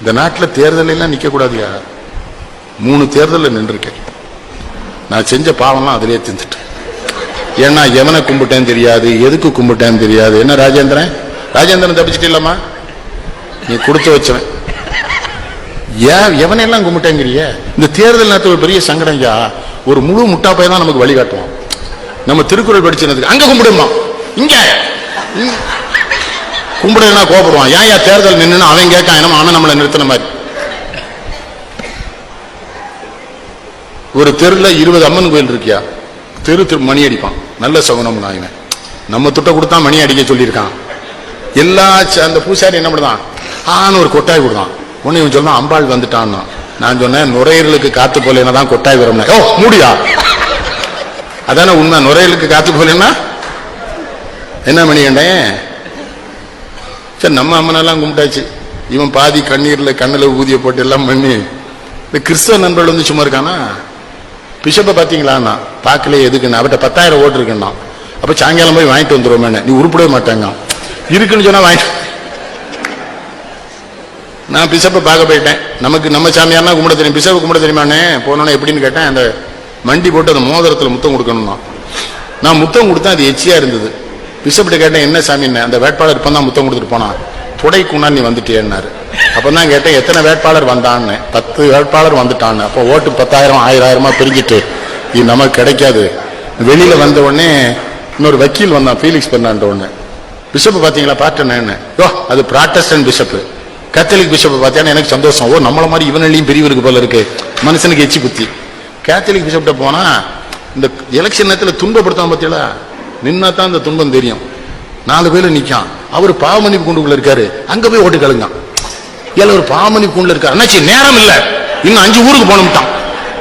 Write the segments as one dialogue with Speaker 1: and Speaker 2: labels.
Speaker 1: இந்த நாட்டில் தேர்தல் எல்லாம் மூணு தேர்தலில் நின்றுருக்கேன். நான் செஞ்ச பாவம்லாம் அதிலே தின்னுட்டேன் ஏன்னா எவனை கும்பிட்டேன்னு தெரியாது எதுக்கு கும்பிட்டேன்னு தெரியாது. என்ன ராஜேந்திரன்? ராஜேந்திரன் தப்பிச்சிட்டு இல்லம்மா நீ கொடுத்து வச்சவன். ஏன் எவனையெல்லாம் கும்பிட்டேங்கிறிய? இந்த தேர்தல் நேரத்தில் ஒரு பெரிய சங்கடம் ஐயா ஒரு முழு முட்டாப்பை தான் நமக்கு வழிகாட்டுவோம் நம்ம திருக்குறள் படிச்சதுக்கு அங்கே கும்பிடுமா இங்கே. கும்பிடுனா கோபப்படுவான். ஏன் ஏன் தேர்தல் நின்றுன்னு அவன் கேட்கான். என்ன அவன் நம்மளை நிறுத்தின மாதிரி. ஒரு தெருல இருபது அம்மன் கோயில் இருக்கியா? தெரு திரு மணி அடிப்பான். நல்ல சகுனம் இவன். நம்ம துட்ட கொடுத்தா மணி அடிக்க சொல்லியிருக்கான். எல்லா அந்த பூசாரி என்ன பண்ணுதான்? ஆன்னு ஒரு கொட்டாய் விடுவான் உன்னை இவன் சொன்னா அம்பாள் வந்துட்டான்னு. நான் சொன்னேன் நுரையீரலுக்கு காத்து போலேன்னா தான் கொட்டாய் வரும்னே. ஓ மூடியா? அதானே உண்மை. நுரையீரலுக்கு காத்து போலேன்னா என்ன மணி கண்டேன் சரி நம்ம அம்மனெல்லாம் கும்பிட்டாச்சு. இவன் பாதி கண்ணீரில் கண்ணில் ஊதிய போட்டு எல்லாம் பண்ணி இந்த கிறிஸ்தவ நண்பர்கள் வந்து சும்மா இருக்கானா? பிஷப்பை பார்த்தீங்களாண்ணா பார்க்கல எதுக்குண்ணா அவர்கிட்ட பத்தாயிரம் ஓட்டு இருக்குன்னா. அப்போ சாயங்காலம் போய் வாங்கிட்டு வந்துடுவோமே நீ உருப்பிடவே மாட்டாங்க. இருக்குன்னு சொன்னால் வாங்கிட்டு நான் பிஷப்பை பார்க்க போயிட்டேன். நமக்கு நம்ம சாமியார்னா கும்பிட தெரியும். பிஷப்பை கும்பிட தெரியுமாண்ணே? போனோன்னே எப்படின்னு கேட்டேன். அந்த மண்டி போட்டு அந்த மோதிரத்தில் முத்தம் கொடுக்கணும்னா. நான் முத்தம் கொடுத்தேன் அது எச்சியாக இருந்தது. பிஷப்கிட்ட கேட்டேன் என்ன சாமின்னு அந்த வேட்பாளர் இப்போ தான் முத்தம் கொடுத்துட்டு போனான். துடைக்குன்னா நீ வந்துட்டியேன்னாரு. அப்போ தான் கேட்டேன் எத்தனை வேட்பாளர் வந்தான்னு? பத்து வேட்பாளர் வந்துட்டான்னு. அப்போ ஓட்டு பத்தாயிரம் ஆயிரம் ஆயிரமா பிரிஞ்சிட்டு இது நமக்கு கிடைக்காது. வெளியில வந்த உடனே இன்னொரு வக்கீல் வந்தான் ஃபீலிக்ஸ் பெர்னாண்ட ஒன்று பிஷப் பார்த்தீங்களா பார்த்தேன்னு ஓ அது ப்ராட்டஸ்டன் பிஷப் கேத்தலிக் பிஷப் பார்த்தேன்னா எனக்கு சந்தோஷம். ஓ நம்மள மாதிரி இவனிலையும் பிரிவு இருக்கு போல இருக்கு. மனுஷனுக்கு எச்சி குத்தி கேத்தலிக் பிஷப்ட போனா இந்த எலெக்ஷன் நேரத்தில் துன்பப்படுத்தாம பார்த்தீங்களா நின்னா தான் இந்த துன்பம் தெரியும். நாலு பேர் நிற்கான் அவர் பாவமணி கூண்டுக்குள்ள இருக்காரு. அங்க போய் ஓட்டு கழுங்க இல்லை ஒரு பாவமணி கூண்டுல இருக்காரு. அண்ணாச்சி நேரம் இல்லை. இன்னும் அஞ்சு ஊருக்கு போனோம்ட்டான்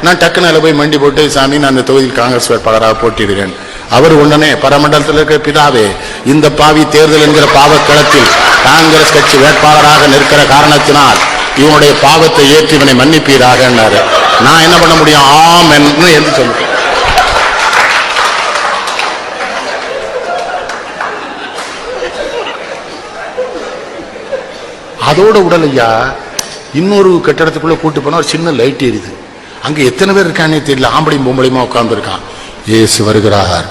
Speaker 1: நான் டக்குன்னு அதில் போய் மண்டி போட்டு சாமி நான் அந்த தொகுதியில் காங்கிரஸ் வேட்பாளராக போட்டியிடுகிறேன். அவர் உடனே பரமண்டலத்தில் இருக்கிற பிதாவே இந்த பாவி தேர்தல் என்கிற பாவக்களத்தில் காங்கிரஸ் கட்சி வேட்பாளராக நிற்கிற காரணத்தினால் இவனுடைய பாவத்தை ஏற்றி இவனை மன்னிப்பீராக நான் என்ன பண்ண முடியும்? ஆம் என்று என்று அதோட உடல் ஐயா இன்னொரு கட்டடத்துக்குள்ள கூட்டு போனா ஒரு சின்ன லைட் எரியுது. அங்க எத்தனை பேர் இருக்கானே தெரியல. ஆம்பளையும் பொம்பளையுமா உட்கார்ந்து இருக்கான் ஏசு வருகிறார்.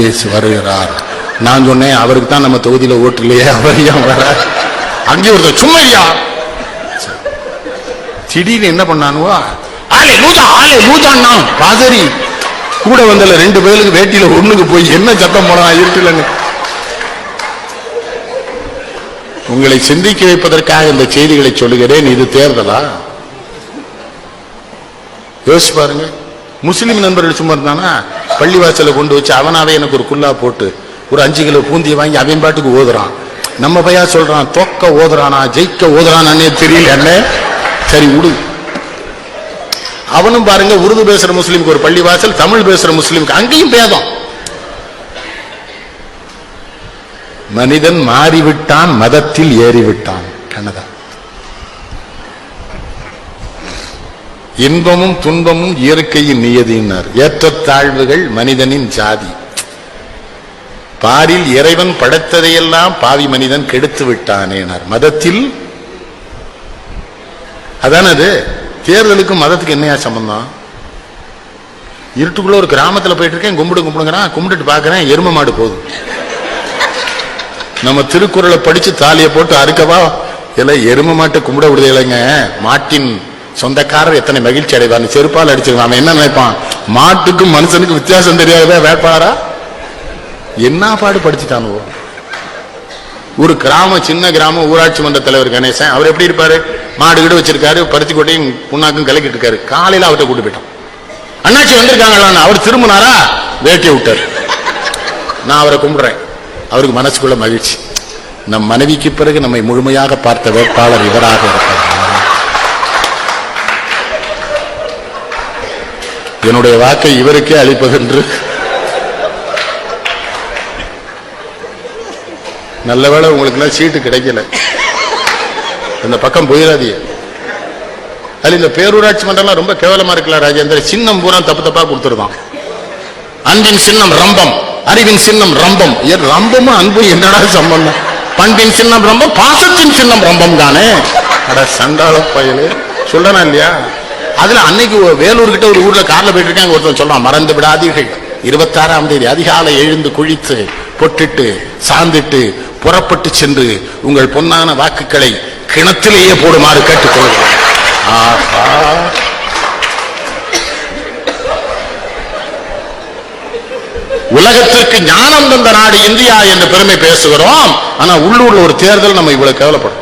Speaker 1: ஏசு வருகிறார். நான் சொன்னேன் அவருக்கு தான் நம்ம தொகுதியில ஓட்டு இல்லையே அவர் ஏன் வர அங்கே ஒருத்தர் சும்மா ஐயா திடீர்னு என்ன பண்ணானுவா? ஆலே லூஜா ஆலே லூஜான்னா பாதரி கூட வந்தல ரெண்டு பேருக்கு வேட்டியில ஒண்ணுக்கு போய் என்ன சத்தம் போனா இருக்குல்லன்னு உங்களை சிந்திக்க வைப்பதற்காக இந்த செய்திகளை சொல்லுகிறேன். இது தேர்தலா? யோசிச்சு பாருங்க. முஸ்லீம் நண்பர்கள் சும்மா இருந்தானா? பள்ளிவாசலை கொண்டு வச்சு அவனாவே எனக்கு ஒரு குல்லா போட்டு ஒரு அஞ்சு கிலோ பூந்தியை வாங்கி அவன் பாட்டுக்கு ஓதுறான். நம்ம பையா சொல்றான் தொக்க ஓதுறானா ஜெயிக்க ஓதுறானே தெரியல. என்ன? சரி விடு அவனும் பாருங்க உருது பேசுற முஸ்லீமுக்கு ஒரு பள்ளிவாசல் தமிழ் பேசுற முஸ்லீமுக்கு அங்கேயும் பேதம். மனிதன் மாறிவிட்டான் மதத்தில் ஏறிவிட்டான். கனதா இன்பமும் துன்பமும் இயற்கையின் நியதினார் ஏற்றத்தாழ்வுகள் மனிதனின் ஜாதி. பாரில் இறைவன் படைத்ததையெல்லாம் பாவி மனிதன் கெடுத்து விட்டானேனார் மதத்தில்? அதானது தேர்தலுக்கும் மதத்துக்கு என்னையா சம்பந்தம்? இருட்டுக்குள்ள ஒரு கிராமத்துல போயிட்டு இருக்கேன் கும்பிடு கும்பிடுங்கிறான் கும்பிட்டுட்டு பாக்குறேன் எரும மாடு போகுது. நம்ம திருக்குறளை படிச்சு தாலியை போட்டு அறுக்கவா? இல்லை எரும மாட்டை கும்பிட விடுதலைங்க மாட்டின் சொந்தக்காரர் எத்தனை மகிழ்ச்சி அடைவான் செருப்பால் அடிச்சிருவான். அவன் என்ன நினைப்பான்? மாட்டுக்கும் மனுஷனுக்கும் வித்தியாசம் தெரியாத வேட்பாரா என்ன பாடு படிச்சுட்டானுவோ ஒரு கிராமம் சின்ன கிராமம் ஊராட்சி மன்ற தலைவர் கணேசன் அவர் எப்படி இருப்பாரு? மாடு வீடு வச்சிருக்காரு பருத்தி கொட்டையும் புண்ணாக்கும் கலக்கிட்டு இருக்காரு. காலையில அவர்கிட்ட கூட்டு போயிட்டான். அண்ணாச்சி வந்திருக்காங்களா அவர் திரும்பினாரா? வேட்டியை விட்டார். நான் அவரை கும்பிடுறேன். அவருக்கு மனசுக்குள்ள மகிழ்ச்சி. நம் மனைவிக்கு பிறகு நம்மை முழுமையாக பார்த்த வேட்பாளர் இவராக இருக்கிறார் என்னுடைய வாக்கை இவருக்கே அளிப்பதென்று நல்ல வேலை உங்களுக்கு சீட்டு கிடைக்கல. இந்த பக்கம் போயிடாதீங்க. அது இந்த பேரூராட்சி மன்றம்லாம் ரொம்ப கேவலமா இருக்கலாம் ராஜேந்திர. சின்னம் பூரா தப்பு தப்பா கொடுத்துருதான் அன்பின் சின்னம் ரம்பம். அறிவின் சின்னம் ரம்பம். ரம்பமும் அன்பும் என்னடா சம்பந்தம்? பண்பின் சின்னம் ரம்பம் பாசத்தின் சின்னம் ரம்பம் தானே? அட சண்டாள பயலு. சொல்றனா இல்லையா? அதுல அன்னைக்கு வேலூர் கிட்ட ஒரு ஊர்ல கார்ல போயிட்டு இருக்காங்க ஒருத்தன் சொல்றான் மறந்து விடாதீர்கள். இருபத்தாறாம் தேதி அதிகாலை எழுந்து குளித்து பொட்டிட்டு சாந்திட்டு புறப்பட்டு சென்று உங்கள் பொன்னான வாக்குகளை கிணத்திலேயே போடுமாறு கேட்டுக்கொள்கிறேன். ஆஹா. உலகத்திற்கு ஞானம் தந்த நாடு இந்தியா என்று பெருமை பேசுகிறோம். ஆனா உள்ளூர்ல ஒரு தேர்தல் நம்ம இவ்வளவு கேவலப்படும்